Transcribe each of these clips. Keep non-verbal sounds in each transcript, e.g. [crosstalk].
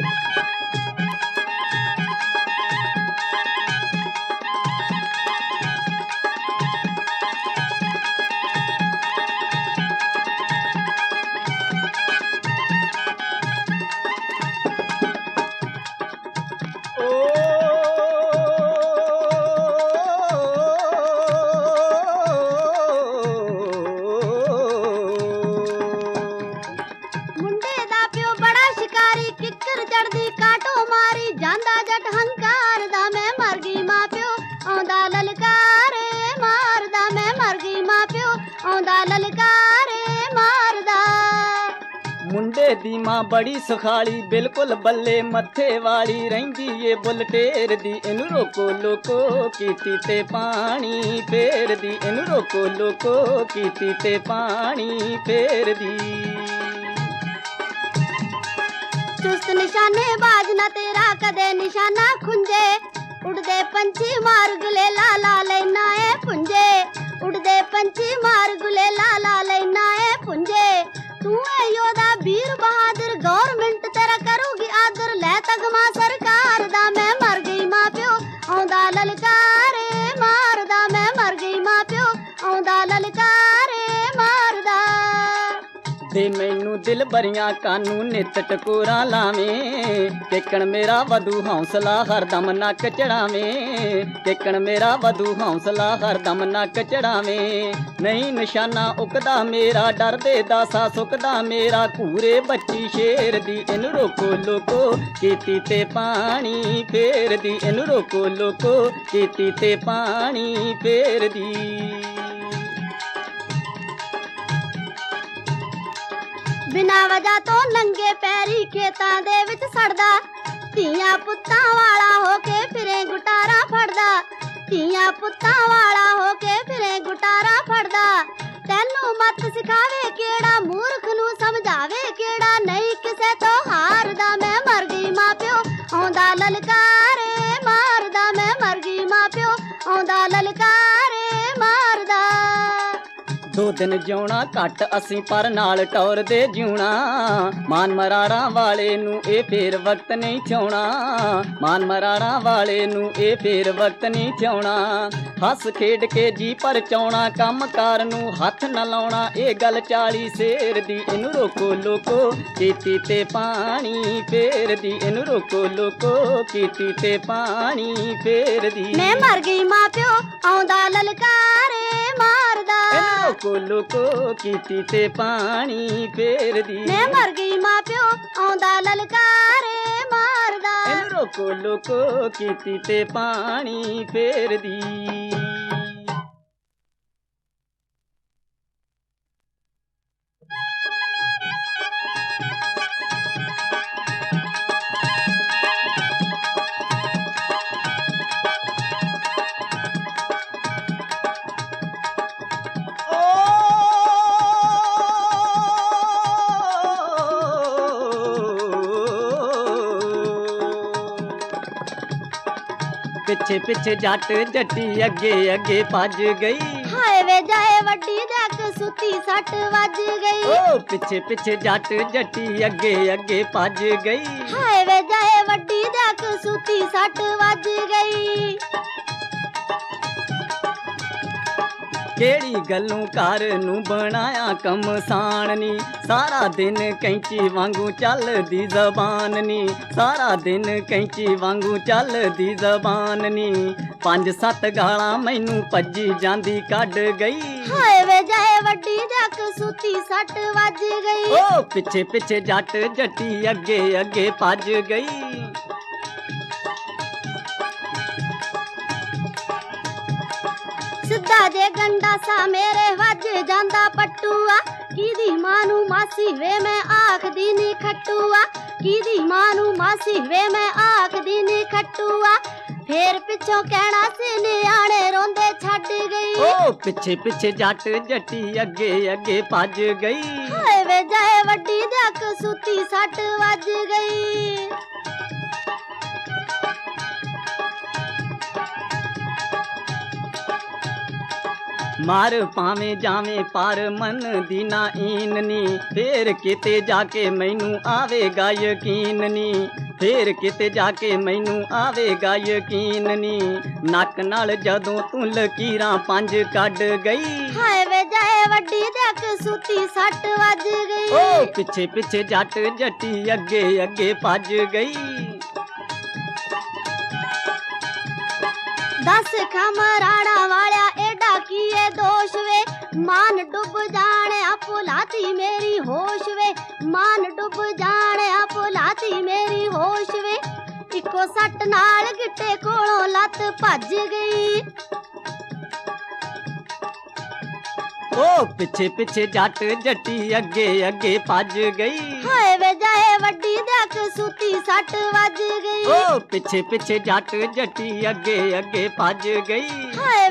you [laughs] ਮੁੰਡੇ ਦੀ ਮਾਂ ਬੜੀ ਸੁਖਾਲੀ, ਬਿਲਕੁਲ ਬੱਲੇ ਮੱਥੇ ਵਾਲੀ ਰਹਿੰਦੀ ਏ ਬੁੱਲ ਟੇਰਦੀ ਇਹਨੂੰ ਰੋਕੋ ਲੋਕੋ ਕੀਤੀ ਤੇ ਪਾਣੀ ਫੇਰਦੀ ਇਹਨੂੰ ਰੋਕੋ ਲੋਕੋ ਕੀਤੀ ਤੇ ਪਾਣੀ ਫੇਰਦੀ ਚੁਸਤ ਨਿਸ਼ਾਨੇ ਬਾਜ ਨਾ ਤੇਰਾ ਕਦੇ ਨਿਸ਼ਾਨਾ ਖੁੰਝੇ। ਉੜਦੇ ਪੰਛੀ ਮਾਰ ਗੁਲੇ ਲਾ ਲਾ ਲੈਣਾ ਮੈਨੂੰ ਬਰੀਆਂ ਕਾਨੂੰ ਨਿਤ ਟਕੋਰਾ ਲਾਵੇਂ। ਟੇਕਣ ਮੇਰਾ ਵਧੂ ਹੌਸਲਾ ਹਰਦਮ ਨੱਕ ਚੜਾਵੇਂ। ਟੇਕਣ ਮੇਰਾ ਵਧੂ ਹੌਸਲਾ ਹਰਦਮ ਨੱਕ ਚੜਾਵੇਂ। ਨਹੀਂ ਨਿਸ਼ਾਨਾ ਉਕਦਾ ਮੇਰਾ ਡਰਦੇ ਦਾਸਾ ਸੁਕਦਾ ਮੇਰਾ। ਘੂਰੇ ਬੱਚੀ ਸ਼ੇਰ ਦੀ ਇਹਨੂੰ ਰੋਕੋ ਲੋਕੋ। ਕੀਤੀ ਤੇ ਪਾਣੀ ਫੇਰਦੀ, ਇਹਨੂੰ ਰੋਕੋ ਲੋਕੋ। ਕੀਤੀ ਤੇ ਪਾਣੀ ਫੇਰਦੀ। ਬਿਨਾਂ ਵਜ੍ਹਾ ਤੋਂ ਨੰਗੇ ਪੈਰੀ ਖੇਤਾਂ ਦੇ ਵਿੱਚ ਸੜਦਾ। ਧੀਆਂ ਪੁੱਤਾਂ ਵਾਲਾ ਹੋ ਕੇ ਫਿਰੇ ਗੁਟਾਰਾ ਫੜਦਾ। ਧੀਆਂ ਪੁੱਤਾਂ ਵਾਲਾ ਹੋ ਕੇ ਫਿਰੇ ਗੁਟਾਰਾ ਫੜਦਾ। ਤੈਨੂੰ ਮਤ ਸਿਖਾਵੇ ਕਿਹੜਾ ਮੂਰਖ ਨੂੰ ਸਮਝਾਵੇ ਕਿਹੜਾ ਨਹੀਂ ਕਿਸੇ ਤੋਂ ਹਾਰਦਾ ਦੋ ਦਿਨ ਜਿਉਣਾ ਘੱਟ ਅਸੀਂ ਪਰ ਨਾਲ ਟੌਰਦੇ ਜਿਉਣਾ। ਮਾਨ ਮਰਾੜਾ ਵਾਲੇ ਨੂੰ ਇਹ ਫੇਰ ਵਕਤ ਨਹੀਂ ਥਿਉਣਾ ਮਾਨ ਮਰਾੜਾ ਵਾਲੇ ਨੂੰ ਇਹ ਫੇਰ ਵਕਤ ਨਹੀਂ ਥਿਉਣਾ ਹੱਸ ਖੇਡ ਕੇ ਜੀ ਪਰਚਾਉਣਾ ਕੰਮ ਕਾਰ ਨੂੰ ਹੱਥ ਨਾ ਲਾਉਣਾ। ਇਹ ਗੱਲ ਚਾਲੀ ਸ਼ੇਰ ਦੀ ਇਹਨੂੰ ਰੋਕੋ ਲੋਕੋ। ਕੀਤੀ ਤੇ ਪਾਣੀ ਫੇਰਦੀ ਇਹਨੂੰ ਰੋਕੋ ਲੋਕੋ। ਕੀਤੀ ਤੇ ਪਾਣੀ ਫੇਰਦੀ ਮੈਂ ਮਰ ਗਈ ਮਾਂ ਪਿਓ ਆਉਂਦਾ ਲਲਕਾਰੇ ਮਾਰਦਾ। ਇਹਨੂੰ ਰੋਕੋ। ਲੋਕੋ ਕੀਤੀ ਤੇ ਪਾਣੀ ਫੇਰਦੀ। ਮੈਂ ਮਰ ਗਈ ਮਾਂ ਪਿਓ ਆਉਂਦਾ ਲਲਕਾਰੇ ਮਾਰਦਾ। ਇਹਨੂੰ ਰੋਕੋ ਲੋਕੋ ਕੀਤੀ ਤੇ ਪਾਣੀ ਫੇਰਦੀ। ਪਿੱਛੇ ਪਿੱਛੇ ਜੱਟ ਜੱਟੀ ਅੱਗੇ ਅੱਗੇ ਭੱਜ ਗਈ। ਹਾਏ ਵੇ ਜਾਏ ਵੱਡੀ ਦੇਖ ਸੁੱਤੀ ਸੱਟ ਵੱਜ ਗਈ। ਓ ਪਿੱਛੇ ਪਿੱਛੇ ਜੱਟ ਜੱਟੀ ਅੱਗੇ ਅੱਗੇ ਭੱਜ ਗਈ। ਹਾਏ ਵੇ ਜਾਏ ਵੱਡੀ ਦੇਖ ਸੁੱਤੀ ਸੱਟ ਵੱਜ ਗਈ। ਕਿਹੜੀ ਗੱਲੋਂ ਘਰ ਨੂੰ ਬਣਾਇਆ ਕਮਸਾਨ ਨੀ ਸਾਰਾ ਦਿਨ ਕੈਂਚੀ ਵਾਂਗੂ ਚੱਲਦੀ ਜ਼ਬਾਨ ਨੀ ਸਾਰਾ ਦਿਨ ਕੈਂਚੀ ਵਾਂਗੂ ਚੱਲਦੀ ਜ਼ਬਾਨ ਨੀ ਪੰਜ ਸੱਤ ਗਾਲਾਂ ਮੈਨੂੰ ਭੱਜੀ ਜਾਂਦੀ ਕੱਢ ਗਈ। ਹਾਏ ਵੇ ਜਾਏ ਵੱਡੀ ਦੇਖ ਸੁੱਤੀ ਸੱਟ ਵੱਜ ਗਈ। ਓ ਪਿੱਛੇ ਪਿੱਛੇ ਜੱਟ ਜੱਟੀ ਅੱਗੇ ਅੱਗੇ ਭੱਜ ਗਈ। ਸਿੱਧਾ ਜੇ ਗੰਡਾ ਸਾ ਮੇਰੇ ਵੱਜ ਜਾਂਦਾ ਪੱਟੂਆ। ਕਿਹਦੀ ਮਾਂ ਨੂੰ ਮਾਸੀ ਵੇ ਮੈਂ ਆਖਦੀ ਨੀ ਖੱਟੂਆ। ਕਿਹਦੀ ਮਾਂ ਨੂੰ ਮਾਸੀ ਵੇ ਮੈਂ ਆਖਦੀ ਨੀ ਖੱਟੂਆ। ਫੇਰ ਪਿੱਛੋਂ ਕਹਿਣਾ ਸੀ ਨਿਆਣੇ ਰੋਂਦੇ ਛੱਡ ਗਈ। ਓ ਪਿੱਛੇ ਪਿੱਛੇ ਜੱਟ ਜੱਟੀ ਅੱਗੇ ਅੱਗੇ ਭੱਜ ਗਈ। ਹਾਏ ਵੇ ਜਾਏ ਵੱਡੀ ਦੇਖ ਸੁੱਤੀ ਸੱਟ ਵੱਜ ਗਈ। ਮਾਰ ਭਾਵੇਂ ਜਾਵੇਂ ਪਰ ਮਨ ਦੀ ਨਾ ਈਨ ਨੀ ਫੇਰ ਕਿਤੇ ਜਾ ਕੇ ਮੈਨੂੰ ਆਵੇਗਾ ਯਕੀਨ ਨੀ ਫੇਰ ਕਿਤੇ ਜਾ ਕੇ ਮੈਨੂੰ ਆਵੇਗਾ ਯਕੀਨ ਨੀ ਨੱਕ ਨਾਲ ਜਦੋਂ ਤੂੰ ਲਕੀਰਾਂ ਪੰਜ ਕੱਢ ਗਈ। ਹਾਏ ਵੇ ਜਾਏ ਵੱਡੀ ਦੇਖ ਸੁੱਤੀ ਸੱਟ ਵੱਜ ਗਈ। ਓ ਪਿੱਛੇ ਪਿੱਛੇ ਜੱਟ ਜੱਟੀ ਅੱਗੇ ਅੱਗੇ ਭੱਜ ਗਈ। ਦਸ ਖਮਰਾਣਾ ਵਾਲਿਆ ਏਡਾ ਕੀਏ ਦੋਸ਼ ਵੇ ਮਾਨ ਡੁੱਬ ਜਾਣਿਆ ਭੁਲਾਤੀ ਮੇਰੀ ਹੋਸ਼ ਵੇ ਮਾਨ ਡੁੱਬ ਜਾਣਿਆ ਭੁਲਾਤੀ ਮੇਰੀ ਹੋਸ਼ ਵੇ ਇੱਕੋ ਸੱਟ ਨਾਲ ਗਿੱਟੇ ਕੋਲੋਂ ਲੱਤ ਭੱਜ ਗਈ ਓ ਪਿੱਛੇ ਪਿੱਛੇ ਜੱਟ ਜੱਟੀ ਅੱਗੇ ਅੱਗੇ ਭੱਜ ਗਈ ਹਾਏ ਵੇ ਜਾਏ ਵੱਡੀ ਦੇਖ ਸੁੱਤੀ ਸੱਟ ਵੱਜ ਗਈ ਓ ਪਿੱਛੇ ਪਿੱਛੇ ਜੱਟ ਜੱਟੀ ਅੱਗੇ ਅੱਗੇ ਭੱਜ ਗਈ ਹਾਏ ਵੇ ਜਾਏ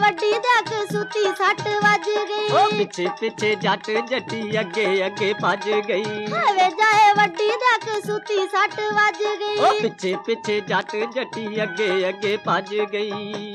ਵੱਡੀ ਦੇਖ ਸੁੱਤੀ ਸੱਟ ਵੱਜ ਓ ਗਈ ਪਿੱਛੇ ਪਿੱਛੇ ਜੱਟ ਜੱਟੀ ਅੱਗੇ ਅੱਗੇ ਭੱਜ ਗਈ। ਹਾਏ ਵੇ ਜਾਏ ਵੱਡੀ ਦੇਖ ਸੁੱਤੀ ਸੱਟ ਵੱਜ ਓ ਗਈ ਪਿੱਛੇ ਪਿੱਛੇ ਜੱਟ ਜੱਟੀ ਅੱਗੇ ਅੱਗੇ ਭੱਜ ਗਈ।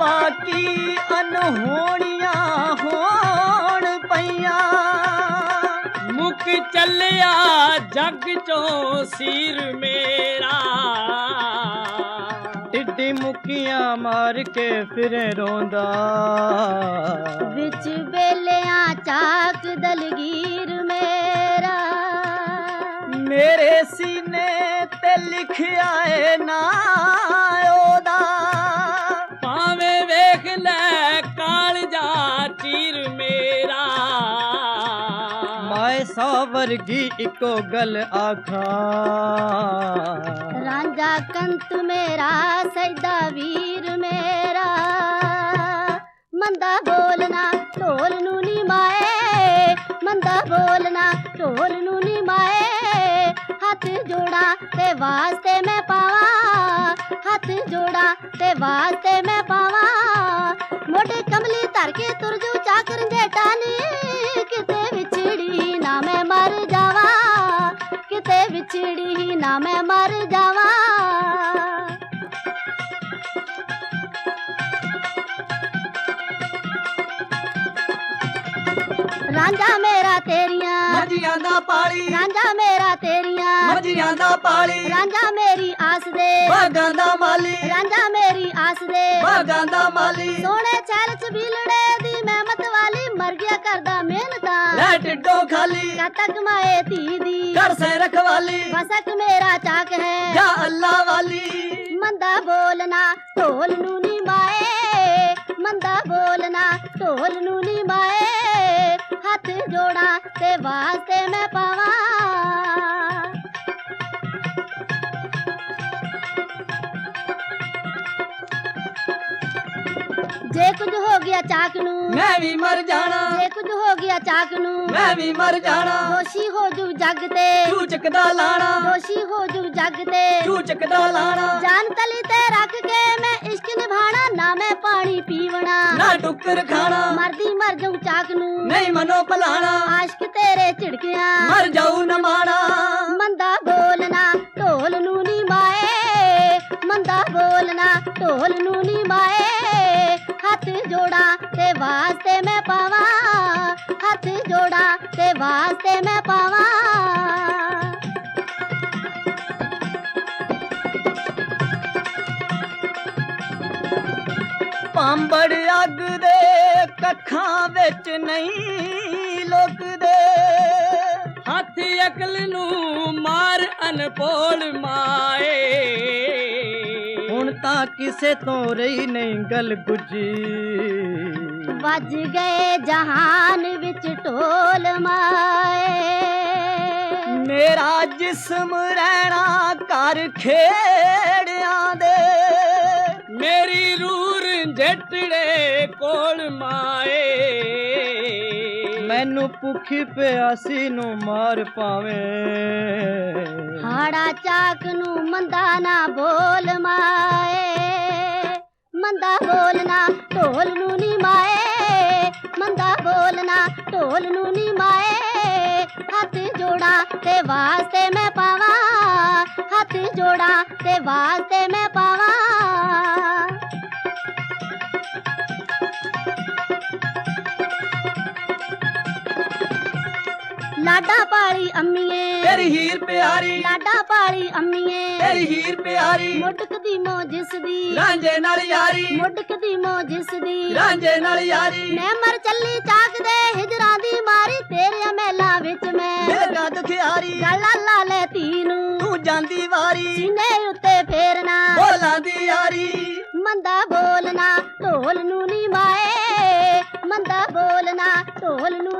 ਰੱਬਾ ਕੀ ਅਨਹੋਣੀਆਂ ਹੋਣ ਪਈਆਂ। ਮੁੱਕ ਚੱਲਿਆ ਜੱਗ ਚੋਂ ਸੀਰ ਮੇਰਾ। ਟਿੱਡੀ ਮੁੱਕੀਆਂ ਮਾਰ ਕੇ ਫਿਰੇ ਰੋਂਦਾ। ਵਿੱਚ ਬੇਲਿਆਂ ਚਾਕ ਦਲਗੀਰ ਮੇਰਾ। ਮੇਰੇ ਸੀਨੇ ਤੇ ਲਿਖਿਆ ਏ ਨਾ ਉਹਦਾ। ਮਾਏ ਸੌ ਵਰਗੀ ਇੱਕੋ ਗੱਲ ਆਖਾਂ। ਰਾਂਝਾ ਕੰਤ ਮੇਰਾ ਸੈਦਾ ਵੀਰ ਮੇਰਾ। ਮੰਦਾ ਬੋਲਣਾ ਢੋਲ ਨੂੰ ਨੀ ਮਾਏ। ਮੰਦਾ ਬੋਲਣਾ ਢੋਲ ਨੂੰ ਨੀ ਮਾਏ। ਹੱਥ ਜੋੜਾਂ ਤੇ ਵਾਸਤੇ ਮੈਂ ਪਾਵਾਂ। ਹੱਥ ਜੋੜਾਂ ਤੇ ਵਾਸਤੇ ਮੈਂ ਪਾਵਾਂ। ਮੋਢੇ ਕਮਲੀ ਧਰ ਕੇ ਤੁਰ ਜੂ ਚਾਕਰ ਜੇਟਾ ਨੀ ਨਾ ਮੈਂ ਮਰ ਜਾਵਾਂ। ਰਾਂਝਾ ਮੇਰਾ ਤੇਰੀਆਂ ਮਜੀਆਂ ਦਾ ਪਾਲੀ। ਰਾਂਝਾ ਮੇਰਾ ਤੇਰੀਆਂ ਮਜੀਆਂ ਦਾ ਪਾਲੀ। ਰਾਂਝਾ ਮੇਰੀ ਆਸ ਦੇ ਬਾਗਾਂ ਦਾ ਮਾਲੀ। ਰਾਂਝਾ ਮੇਰੀ ਆਸ ਦੇ। ਬਾਗਾਂ ਦਾ ਮਾਲੀ। ਸੋਹਣੇ ਛੈਲ ਚ ਬਿਲੜੇ ਦੀ ਮੈਂ ਕਰਦਾ ਮਿਹਨਤਾਂ ਲੈ ਟਿੱਡੋ ਖਾਲੀ। ਕਾਟਕ ਮਾਏ ਧੀ ਦੀ। ਕਰ ਸੇ ਰਖਵਾਲੀ। ਬਸਕ ਮੇਰਾ ਚਾਕ ਹੈ। ਜਾਂ ਅੱਲਾ ਵਾਲੀ। ਮੰਦਾ ਬੋਲਣਾ ਢੋਲ ਨੂੰ ਨੀ ਮਾਏ। ਮੰਦਾ ਬੋਲਣਾ ਢੋਲ ਨੂੰ ਨੀ ਮਾਏ। ਹੱਥ ਜੋੜਾਂ ਤੇ ਵਾਸਤੇ ਮੈਂ ਪਾਵਾਂ। ਚਾਕ ਨੂੰ। ਮੈਂ ਵੀ ਮਰ ਜਾਣਾ। ਜੇ ਕੁਝ ਹੋ ਗਿਆ ਚਾਕ ਨੂੰ। ਮੈਂ ਵੀ ਮਰ ਜਾਣਾ। ਦੋਸ਼ੀ ਹੋ ਜੂ ਜੱਗ ਤੇ। ਚੂਚਕ ਦਾ ਲਾਣਾ। ਦੋਸ਼ੀ ਹੋ ਜੂ ਜੱਗ ਤੇ। ਚੂਚਕ ਦਾ ਲਾਣਾ। ਜਾਨ ਤਲੀ ਤੇ ਰੱਖ ਕੇ ਮੈਂ ਇਸ਼ਕ ਨਿਭਾਣਾ। ਨਾ ਮੈਂ ਪਾਣੀ ਪੀਵਣਾ। ਨਾ ਟੁੱਕਰ ਖਾਣਾ। ਮਰਦੀ ਮਰ ਜਾਉ ਚਾਕ ਨੂੰ। ਨਹੀਂ ਮਨੋ ਭਲਾਣਾ। ਆਸ਼ਕ ਤੇਰੇ ਝਿੜਕਿਆਂ। ਮਰ ਜਾਊ ਨਾ ਮਾਣਾ। ਮੰਦਾ ਬੋਲਣਾ ਢੋਲ ਨੂੰ ਨੀ ਮਾਏ। ਮੰਦਾ ਬੋਲਣਾ ਢੋਲ ਨੂੰ ਨੀ ਮਾਏ। ਹੱਥ ਜੋੜਾਂ ਤੇ ਵਾਸਤੇ ਮੈਂ ਪਾਵਾਂ, ਹੱਥ ਜੋੜਾਂ ਤੇ ਵਾਸਤੇ ਮੈਂ ਪਾਵਾਂ। ਪਾਂਬੜ ਅੱਗ ਦੇ ਕੱਖਾਂ ਵਿੱਚ ਨਹੀਂ ਲੁਕਦੇ। ਹੱਥ ਅਕਲ ਨੂੰ ਮਾਰ ਅਨਪੋਲ ਮਾਏ। ਹੁਣ ਤਾਂ ਕਿਸੇ ਤੋਂ ਰਹੀ ਨਹੀਂ ਗੱਲ ਗੁੱਜੀ। ਵੱਜ ਗਏ ਜਹਾਨ ਵਿੱਚ ਢੋਲ ਮਾਏ। ਮੇਰਾ ਜਿਸਮ ਰਹਿਣਾ ਕਰ ਖੇੜਿਆਂ ਦੇ। ਮੇਰੀ ਰੂਰ ਜੱਟੜੇ ਕੋਲ ਮਾਏ। ਮੈਨੂੰ ਭੁੱਖੀ ਪਿਆਸੀ ਨੂੰ ਮਾਰ ਪਾਵੇ। ਹਾੜਾ ਚਾਕ ਨੂੰ ਮੰਦਾ ਨਾ ਬੋਲ ਮਾਏ। ਮੰਦਾ ਬੋਲਣਾ, ਢੋਲ ਨੂੰ ਨੀ ਮਾਏ। ਮੰਦਾ ਬੋਲਣਾ, ਢੋਲ ਨੂੰ ਨੀ ਮਾਏ। ਹੱਥ ਜੋੜਾਂ ਤੇ ਵਾਸਤੇ ਮੈਂ ਪਾਵਾਂ। ਹੱਥ ਜੋੜਾਂ ਤੇ ਵਾਸਤੇ ਮੈਂ ਪਾਵਾਂ। ਲਾਡਾ ਪਾਲੀ ਅੰਮੀਏ। ਤੇਰੀ ਹੀਰ ਪਿਆਰੀ। ਲਾਡਾ ਪਾਲੀ ਅੰਮੀਏ। ਤੇਰੀ ਹੀਰ ਪਿਆਰੀ। ਮੁੱਢਕ ਦੀ ਮੋ ਜਿਸ ਦੀ ਰਾਂਝੇ ਨਾਲ ਯਾਰੀ। ਮੁੱਢਕ ਦੀ ਮੋ ਜਿਸ ਦੀ ਰਾਂਝੇ ਨਾਲ ਯਾਰੀ। ਮੈਂ ਮਰ ਚੱਲੀ ਚਾਕ ਦੇ ਹਿਜਰਾਂ ਦੀ ਮਾਰੀ ਤੇਰੇ ਮਹਿਲਾ ਵਿੱਚ ਮੈਂ। ਮੇਰਾ ਦੁਖਿਆਰੀ। ਲਾਲਾ ਲਾਲੇ ਤੀ ਨੂੰ। ਤੂੰ ਜਾਂਦੀ ਵਾਰੀ। ਸੀਨੇ ਉੱਤੇ ਫੇਰਨਾ। ਬੋਲਾਂ ਦੀ ਯਾਰੀ। ਮੰਦਾ ਬੋਲਣਾ ਢੋਲ ਨੂੰ ਨੀ ਮਾਏ ਮੰਦਾ ਬੋਲਣਾ ਢੋਲ ਨੂੰ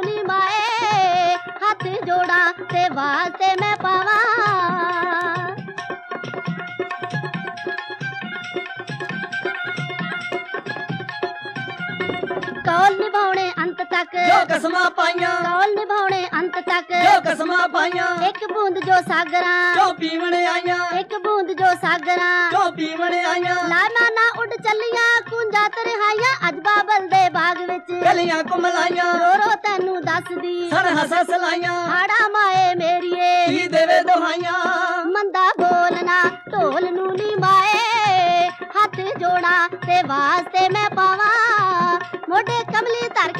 ਜੋੜਾਂ ਤੇ ਵਾਸਤੇ ਮੈਂ ਪਾਵਾਂ। ਕੌਲ ਨਿਭਾਉਣੇ ਅੰਤ ਤੱਕ। ਜੋ ਕਸਮਾਂ ਪਾਈਆਂ। ਕੌਲ ਨਿਭਾਉਣੇ ਅੰਤ ਤੱਕ। ਜੋ ਕਸਮਾਂ ਪਾਈਆਂ। ਇੱਕ ਬੂੰਦ ਜੋ ਸਾਗਰਾਂ। ਜੋ ਪੀਵਣ ਆਈਆਂ। ਇੱਕ ਬੂੰਦ ਜੋ ਸਾਗਰਾਂ। ਜੋ ਪੀਵਣ ਆਈਆਂ। ਲਾਨਾ ਨਾ ਉੱਡ ਚੱਲੀਆਂ। ਕੁੰਜਾ ਤਰਹਾਈਆਂ ਅੱਜ ਬਾਬਲ ਦੇ ਬਾਗ ਵਿੱਚ। ਗਲੀਆਂ ਕੁਮਲਾਈਆਂ। ਰੋ ਰੋ ਤੈਨੂੰ ਦੱਸਦੀ। ਸਰ ਹੱਸ ਲਾਈਆਂ ਹਾੜਾ ਮਾਏ ਮੇਰੀਏ। ਕੀ ਦੇਵੇ ਦੁਹਾਈਆਂ। ਮੰਦਾ ਬੋਲਣਾ ਢੋਲ ਨੂੰ ਨੀ ਮਾਏ। ਹੱਥ ਜੋੜਾਂ ਤੇ ਵਾਸਤੇ ਮੈਂ ਪਾਵਾਂ। ਮੋਢੇ ਕਮਲੀ ਧਰ